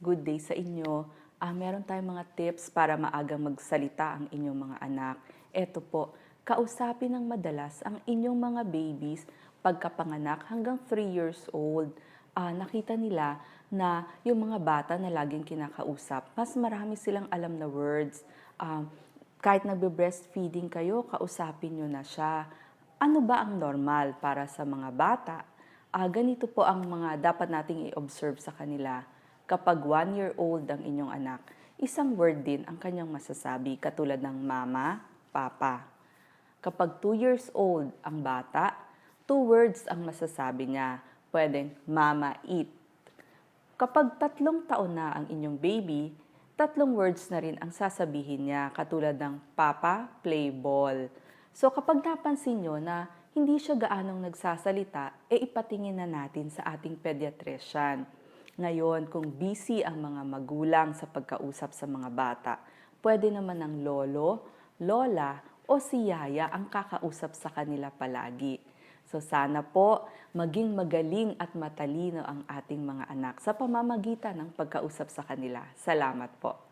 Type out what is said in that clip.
Good day sa inyo. Ah, meron tayong mga tips para maagang magsalita ang inyong mga anak. Ito po, kausapin ng madalas ang inyong mga babies pagkapanganak hanggang 3 years old. Ah, nakita nila na yung mga bata na laging kinakausap, mas marami silang alam na words. Ah, kahit nagbe-breastfeeding kayo, kausapin nyo na siya. Ano ba ang normal para sa mga bata? Ah, ganito po ang mga dapat nating i-observe sa kanila. Kapag one year old ang inyong anak, isang word din ang kanyang masasabi katulad ng mama, papa. Kapag two years old ang bata, two words ang masasabi niya. Pwedeng mama, eat. Kapag tatlong taon na ang inyong baby, tatlong words na rin ang sasabihin niya katulad ng papa, play ball. So kapag napansin nyo na hindi siya gaanong nagsasalita, e ipatingin na natin sa ating pediatrician. Ngayon, kung busy ang mga magulang sa pagkausap sa mga bata, pwede naman ng lolo, lola, o si yaya ang kakausap sa kanila palagi. So sana po maging magaling at matalino ang ating mga anak sa pamamagitan ng pagkausap sa kanila. Salamat po.